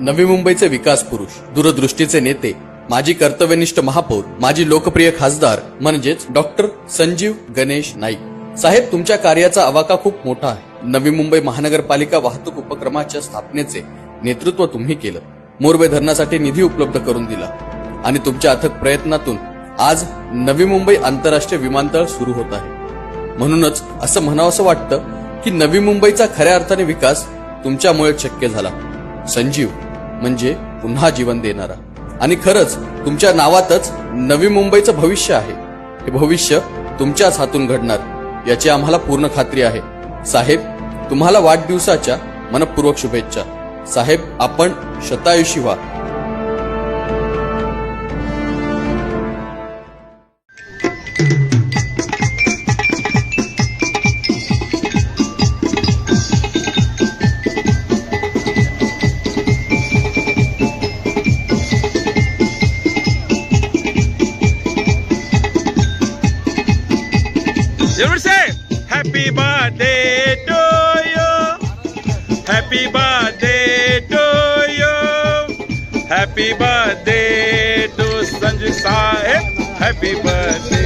नवी मुंबईचे विकास पुरुष दूरदृष्टीचे नेते माजी कर्तव्यनिष्ठ महापौर माजी लोकप्रिय खासदार म्हणजेच डॉक्टर संजीव गणेश नाईक. साहेब तुमच्या कार्याचा आवाका खूप मोठा आहे. नवी मुंबई महानगरपालिका वाहतूक उपक्रमाच्या स्थापनेचे नेतृत्व तुम्ही केलं. मोरबे धरणासाठी निधी उपलब्ध करून दिला. आणि तुमच्या अथक प्रयत्नातून आज नवी मुंबई आंतरराष्ट्रीय विमानतळ सुरू होत आहे. म्हणूनच असं म्हणावंसं वाटतं की नवी मुंबईचा खऱ्या अर्थाने विकास तुमच्यामुळे शक्य झाला. संजीव म्हणजे पुन्हा जीवन देणारा. आणि खरंच तुमच्या नावातच नवी मुंबईचं भविष्य आहे. हे भविष्य तुमच्याच हातून घडणार याची आम्हाला पूर्ण खात्री आहे. साहेब तुम्हाला वाढदिवसाच्या मनपूर्वक शुभेच्छा. साहेब आपण शतायुषी व्हा. Everyone say happy birthday to you. Happy birthday to you. Happy birthday to Sanjay Sahib. Happy birthday.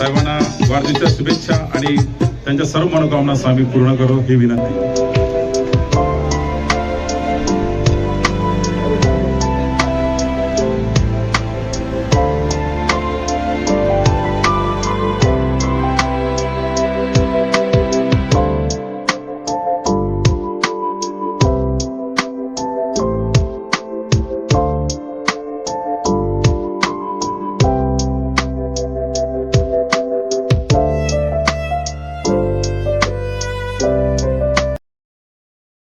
साहेबांना वाढदिवसाच्या शुभेच्छा आणि त्यांच्या सर्व मनोकामना आम्ही पूर्ण करो ही विनंती.